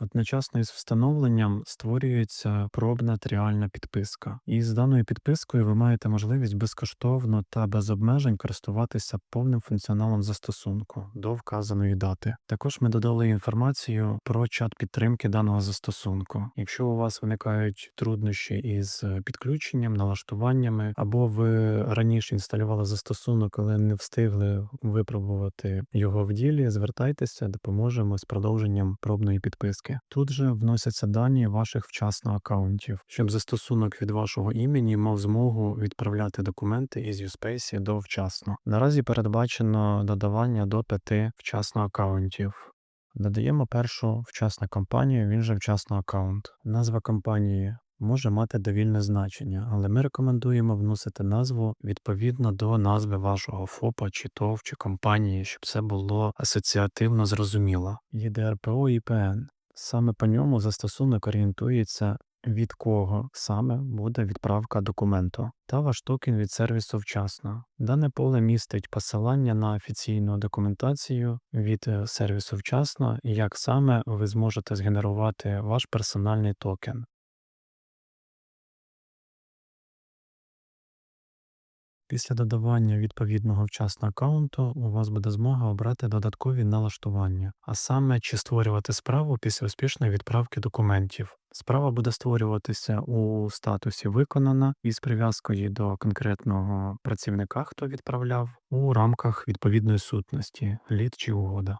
Одночасно із встановленням створюється пробна тріальна підписка. І з даною підпискою ви маєте можливість безкоштовно та без обмежень користуватися повним функціоналом застосунку до вказаної дати. Також ми додали інформацію про чат підтримки даного застосунку. Якщо у вас виникають труднощі із підключенням, налаштуваннями, або ви раніше інсталювали застосунок, але не встигли випробувати його в ділі, звертайтеся, допоможемо з продовженням пробної підписки. Тут же вносяться дані ваших вчасно аккаунтів, щоб застосунок від вашого імені мав змогу відправляти документи із USpace до вчасно. Наразі передбачено додавання до п'яти вчасно аккаунтів. Додаємо першу вчасну компанію, він же вчасно аккаунт. Назва компанії може мати довільне значення, але ми рекомендуємо вносити назву відповідно до назви вашого ФОПа, чи ТОВ, чи компанії, щоб це було асоціативно зрозуміло. ЄДРПО і ПН. Саме по ньому застосунок орієнтується, від кого саме буде відправка документу, та ваш токен від сервісу вчасно. Дане поле містить посилання на офіційну документацію від е, сервісу вчасно, і як саме ви зможете згенерувати ваш персональний токен. Після додавання відповідного вчасно аккаунту у вас буде змога обрати додаткові налаштування, а саме чи створювати справу після успішної відправки документів. Справа буде створюватися у статусі виконана із прив'язкою до конкретного працівника, хто відправляв, у рамках відповідної сутності, лід чи угода.